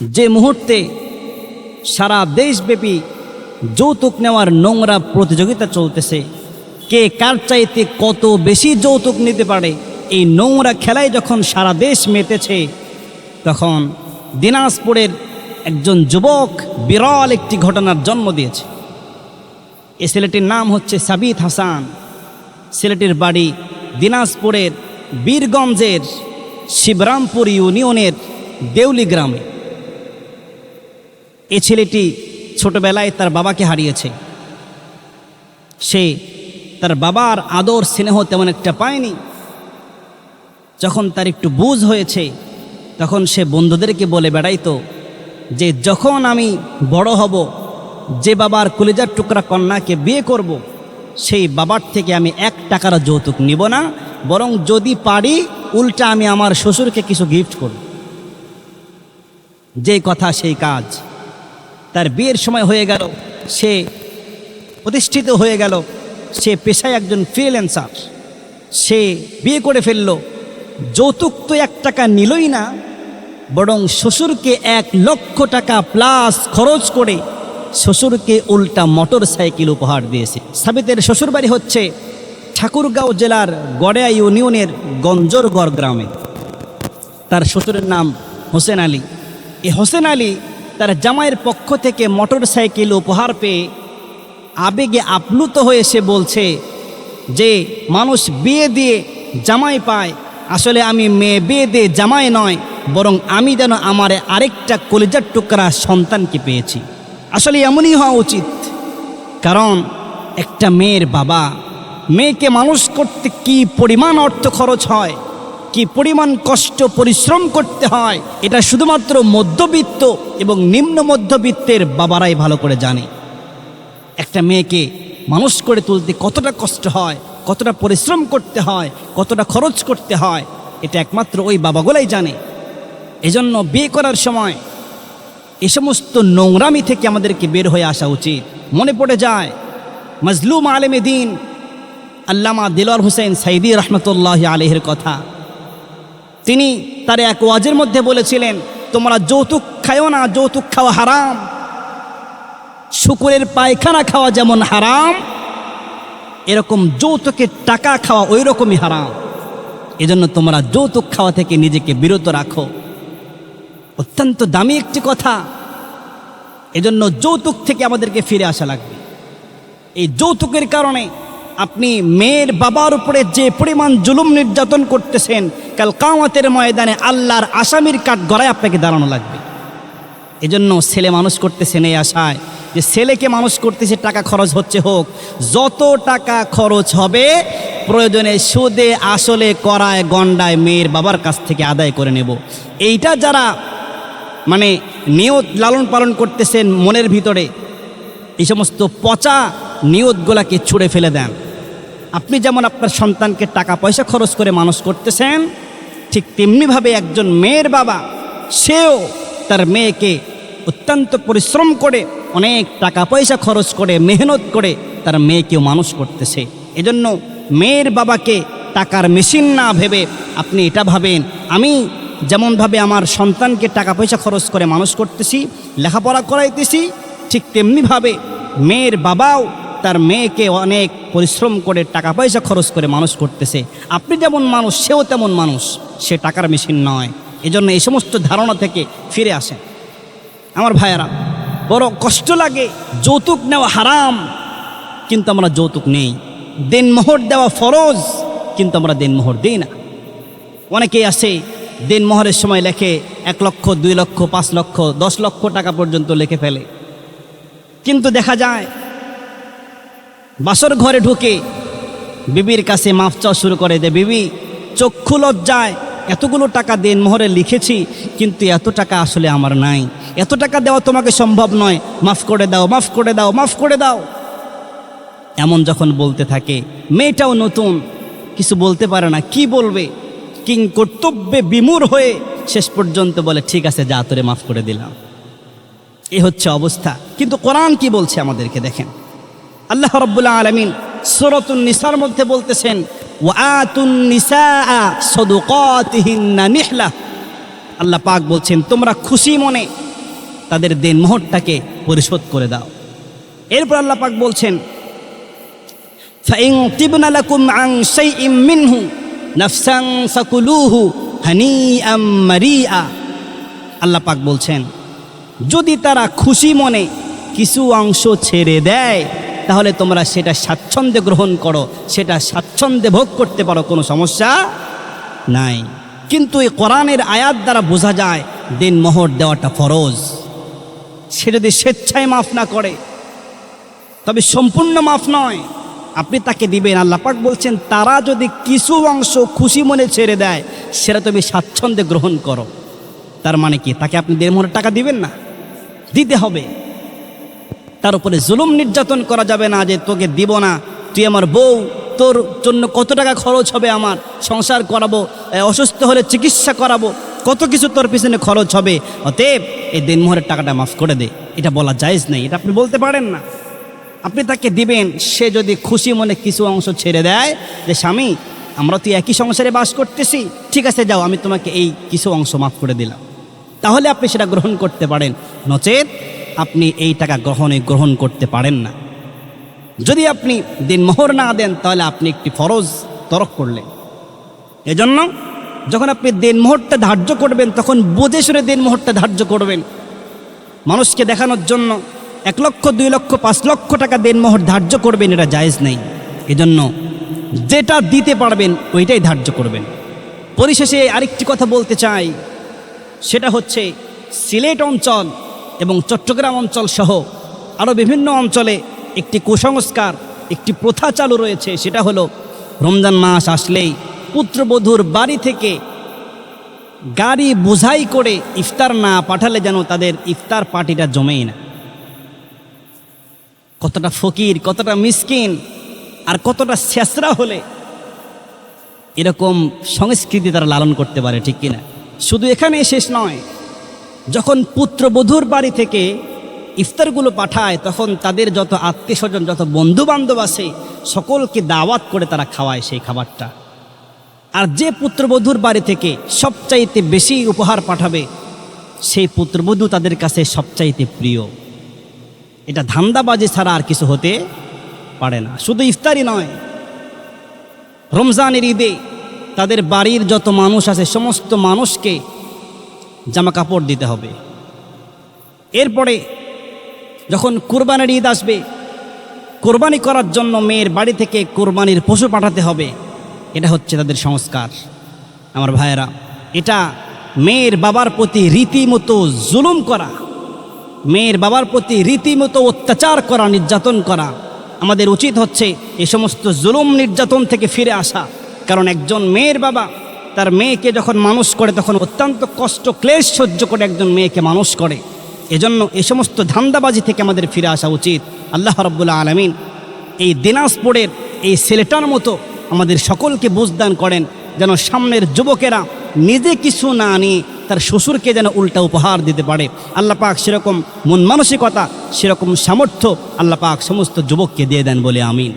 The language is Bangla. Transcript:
যে মুহূর্তে সারা দেশব্যাপী যৌতুক নেওয়ার নোংরা প্রতিযোগিতা চলতেছে, কে কার চাইতে কত বেশি যৌতুক নিতে পারে, এই নোংরা খেলায় যখন সারা দেশ মেতেছে, তখন দিনাজপুরের একজন যুবক বিরল একটি ঘটনার জন্ম দিয়েছে। এ ছেলেটির নাম হচ্ছে সাবিত হাসান। ছেলেটির বাড়ি দিনাজপুরের বীরগঞ্জের শিবরামপুর ইউনিয়নের দেউলি গ্রামে। এ ছেলেটি ছোটবেলায় তার বাবাকে হারিয়েছে। সে তার বাবার আদর, স্নেহ তেমন একটা পায়নি। যখন তার একটু বুঝ হয়েছে, তখন সে বন্ধুদেরকে বলে, বেড়াইতো, যে যখন আমি বড় হব, যে বাবার কলিজার টুকরা কন্যাকে বিয়ে করব। সেই বাবার থেকে আমি এক টাকার যৌতুক নিব না, বরং যদি পারি, উল্টা আমি আমার শ্বশুরকে কিছু গিফট করব। যে কথা, সেই কাজ। তার বিয়ের সময় হয়ে গেল। সে প্রতিষ্ঠিত হয়ে গেল। সে পেশায় একজন ফ্রিল্যান্সার সে বিয়ে করে ফেলল। যৌতুক তো এক টাকা নিলই না, বরং শ্বশুরকে এক লক্ষ টাকা প্লাস খরচ করে শ্বশুরকে উল্টা মোটর সাইকেল উপহার দিয়েছে। সাবিতের শ্বশুরবাড়ি হচ্ছে ঠাকুরগাঁও জেলার গড়েয়া ইউনিয়নের গঞ্জরগড় গ্রামে। তার শ্বশুরের নাম হোসেন আলী। এই হোসেন আলী তার জামাইয়ের পক্ষ থেকে মোটর সাইকেল উপহার পেয়ে আবেগে আপ্লুত হয়ে সে বলছে যে, মানুষ বিয়ে দিয়ে জামাই পায়। আসলে আমি মেয়ে বিয়ে দিয়ে জামাই নয়, বরং আমি যেন আমার আরেকটা কলিজার টুকরা সন্তানকে পেয়েছি। আসলে এমনই হওয়া উচিত। কারণ একটা মেয়ের বাবা, মেয়েকে মানুষ করতে কি পরিমাণ অর্থ খরচ হয়? কি পরিমাণ কষ্ট, পরিশ্রম করতে হয়, এটা শুধুমাত্র মধ্যবিত্ত এবং নিম্ন মধ্যবিত্তের বাবারাই ভালো করে জানে। একটা মেয়েকে মানুষ করে তুলতে কতটা কষ্ট হয়, কতটা পরিশ্রম করতে হয়, কতটা খরচ করতে হয়, এটা একমাত্র ওই বাবাগুলাই জানে। এজন্য বিয়ে করার সময় এ সমস্ত নোংরামি থেকে আমাদেরকে বের হয়ে আসা উচিত। মনে পড়ে যায়, মজলুম আলেমে দিন আল্লামা দিলওয়ার হুসেন সাইদি রহমতুল্লাহ আলহের কথা তিনি তার এক ওয়াজের মধ্যে বলেছিলেন, তোমরা যৌতুক খায়ও না, যৌতুক খাওয়া হারাম। শুকুরের পায়খানা খাওয়া যেমন হারাম, এরকম যৌতুকের টাকা খাওয়া ওই রকমই হারাম। এজন্য তোমরা যৌতুক খাওয়া থেকে নিজেকে বিরত রাখো। অত্যন্ত দামি একটি কথা। এজন্য যৌতুক থেকে আমাদেরকে ফিরে আসা লাগবে। এই যৌতুকের কারণে আপনি মেয়ের বাবার উপরে যে পরিমাণ জুলুম নির্যাতন করতেছেন, কাল কামাতের ময়দানে আল্লাহর আসামির কাঠ গড়ায় আপনাকে দাঁড়ানো লাগবে। এজন্য ছেলে মানুষ করতেছেন এই আশায়। যে ছেলেকে মানুষ করতেছে, টাকা খরচ হচ্ছে হোক, যত টাকা খরচ হবে, প্রয়োজনে সুদে আসলে করায় গন্ডায় মেয়ের বাবার কাছ থেকে আদায় করে নেব। এইটা যারা মানে নিয়ত লালন পালন করতেছেন মনের ভিতরে, এই সমস্ত পচা নিয়তগুলাকে ছুঁড়ে ফেলে দেন। আপনি যেমন আপনার সন্তানকে টাকা পয়সা খরচ করে মানুষ করতেছেন, ঠিক তেমনিভাবে একজন মেয়ের বাবা, সেও তার মেয়েকে অত্যন্ত পরিশ্রম করে, অনেক টাকা পয়সা খরচ করে, মেহনত করে তার মেয়েকেও মানুষ করতেছে। এজন্য মেয়ের বাবাকে টাকার মেশিন না ভেবে আপনি এটা ভাবেন, আমি যেমনভাবে আমার সন্তানকে টাকা পয়সা খরচ করে মানুষ করতেছি, লেখাপড়া করাইতেছি, ঠিক তেমনিভাবে মেয়ের বাবাও তার মেয়েকে অনেক পরিশ্রম করে টাকা পয়সা খরচ করে মানুষ করতেছে। আপনি যেমন মানুষ, সেও তেমন মানুষ। সে টাকার মেশিন নয়। এজন্য এই সমস্ত ধারণা থেকে ফিরে আসেন। আমার ভাইয়েরা, বড় কষ্ট লাগে যৌতুক নেওয়া হারাম, কিন্তু আমরা যৌতুক নেই। দেনমোহর দেওয়া ফরজ, কিন্তু আমরা দেনমোহর দিই না। অনেকেই আছে, দেনমোহরের সময় লেখে এক লক্ষ, দুই লক্ষ, পাঁচ লক্ষ, দশ লক্ষ টাকা পর্যন্ত লেখে ফেলে। কিন্তু দেখা যায় বাসর ঘরে ঢুকে বিবির কাছে মাফ চাওয়া শুরু করে যে, বিবি, চক্ষু লজ্জায় এতগুলো টাকা দেন মোহরে লিখেছি, কিন্তু এত টাকা আসলে আমার নাই। এত টাকা দেওয়া তোমাকে সম্ভব নয়। মাফ করে দাও, মাফ করে দাও, মাফ করে দাও। এমন যখন বলতে থাকে, মেয়েটাও নতুন, কিছু বলতে পারে না, কি বলবে? কিং কর্তব্যে বিমূর হয়ে শেষ পর্যন্ত বলে, ঠিক আছে, যা, তোরে মাফ করে দিলাম। এ হচ্ছে অবস্থা। কিন্তু কোরআন কি বলছে আমাদেরকে দেখেন। আল্লাহ রব্বুল আলমিন সুরতুন নিসার মধ্যে বলতেছেন আল্লাহ পাক বলছেন, তোমরা খুশি মনে তাদের দেন মোহরটাকে পরিশোধ করে দাও। এরপর আল্লাহ পাক বলছেন আল্লাহ পাক বলছেন, যদি তারা খুশি মনে কিছু অংশ ছেড়ে দেয় তাহলে তোমরা সেটা স্বাচ্ছন্দ্যে গ্রহণ করো, সেটা স্বাচ্ছন্দ্যে ভোগ করতে পারো, কোনো সমস্যা নাই। কিন্তু এই কোরআনের আয়াত দ্বারা বোঝা যায় দিন মোহর দেওয়াটা ফরজ। সে যদি স্বেচ্ছায় মাফ না করে, তবে সম্পূর্ণ মাফ নয়। আপনি তাকে দিবেন, আল্লাহ পাক বলছেন, তারা যদি কিছু অংশ খুশি মনে ছেড়ে দেয়, সেটা তুমি স্বাচ্ছন্দ্যে গ্রহণ করো। তার মানে কি, তাকে আপনি দেড় মোহরের টাকা দিবেন না? দিতে হবে। তার উপরে জুলুম নির্যাতন করা যাবে না যে তোকে দিব না। তুই আমার বউ, তোর জন্য কত টাকা খরচ হবে আমার? সংসার করাবো অসুস্থ হলে চিকিৎসা করাবো, কত কিছু তোর পিছনে খরচ হবে? অতএব এই দিনমোহরের টাকাটা মাফ করে দে। এটা বলা জায়েজ নেই, এটা আপনি বলতে পারেন না। আপনি তাকে দিবেন, সে যদি খুশি মনে কিছু অংশ ছেড়ে দেয় যে, স্বামী, আমরা তো একই সংসারে বাস করতেছি। ঠিক আছে, যাও, আমি তোমাকে এই কিছু অংশ মাফ করে দিলাম। তাহলে আপনি সেটা গ্রহণ করতে পারেন। নচেত আপনি এই টাকা গ্রহণে গ্রহণ করতে পারেন না। যদি আপনি দিনমোহর না দেন, তাহলে আপনি একটি ফরজ তরক করলেন। এজন্য যখন আপনি দিনমোহরটা ধার্য করবেন, তখন বুঝে শুনে দিনমোহরটা ধার্য করবেন। মানুষকে দেখানোর জন্য এক লক্ষ, দুই লক্ষ, পাঁচ লক্ষ টাকা দেনমোহর ধার্য করবেন, এটা জায়েজ নেই। এজন্য যেটা দিতে পারবেন, ওইটাই ধার্য করবেন। পরিশেষে আরেকটি কথা বলতে চাই, সেটা হচ্ছে সিলেট অঞ্চল এবং চট্টগ্রাম অঞ্চল সহ আরও বিভিন্ন অঞ্চলে একটি কুসংস্কার, একটি প্রথা চালু রয়েছে, সেটা হলো রমজান মাস আসলেই পুত্রবধূর বাড়ি থেকে গাড়ি বোঝাই করে ইফতার না পাঠালে যেন তাদের ইফতার পার্টিটা জমেই না। কতটা ফকির, কতটা মিসকিন, আর কতটা শেষরা হলে এরকম সংস্কৃতি তারা লালন করতে পারে, ঠিক কিনা? শুধু এখানে শেষ নয় যখন পুত্রবধূর বাড়ি থেকে ইফতারগুলো পাঠায়, তখন তাদের যত আত্মীয় স্বজন যত বন্ধু বান্ধব আছে, সকলকে দাওয়াত করে তারা খাওয়ায় সেই খাবারটা। আর যে পুত্রবধূর বাড়ি থেকে সবচাইতে বেশি উপহার পাঠাবে, সেই পুত্রবধূ তাদের কাছে সবচাইতে প্রিয়। এটা ধান্দাবাজি ছাড়া আর কিছু হতে পারে না। শুধু ইফতারি নয়, রমজানের ঈদে তাদের বাড়ির যত মানুষ আছে, সমস্ত মানুষকে জামা কাপড় দিতে হবে। এরপরে যখন কোরবানির ঈদ আসবে, কোরবানি করার জন্য মেয়ের বাড়ি থেকে কোরবানির পশু পাঠাতে হবে। এটা হচ্ছে তাদের সংস্কার। আমার ভাইয়েরা, এটা মেয়ের বাবার প্রতি রীতিমতো জুলুম করা, মেয়ের বাবার প্রতি রীতিমতো অত্যাচার করা, নির্যাতন করা আমাদের উচিত হচ্ছে এ সমস্ত জুলুম নির্যাতন থেকে ফিরে আসা। কারণ একজন মেয়ের বাবা তার মেয়েকে যখন মানুষ করে, তখন অত্যন্ত কষ্ট, ক্লেশ সহ্য করে একজন মেয়েকে মানুষ করে। এজন্য এ সমস্ত ধান্দাবাজি থেকে আমাদের ফিরে আসা উচিত। আল্লাহ রব্বুল্লা আলমিন এই দিনাজপুরের এই ছেলেটার মতো আমাদের সকলকে বুঝদান করেন, যেন সামনের যুবকেরা নিজে কিছু না নিয়ে তার শ্বশুরকে যেন উল্টা উপহার দিতে পারে। আল্লাহ পাক সেরকম মন মানসিকতা, সেরকম সামর্থ্য আল্লাহ পাক সমস্ত যুবককে দিয়ে দেন বলে আমিন।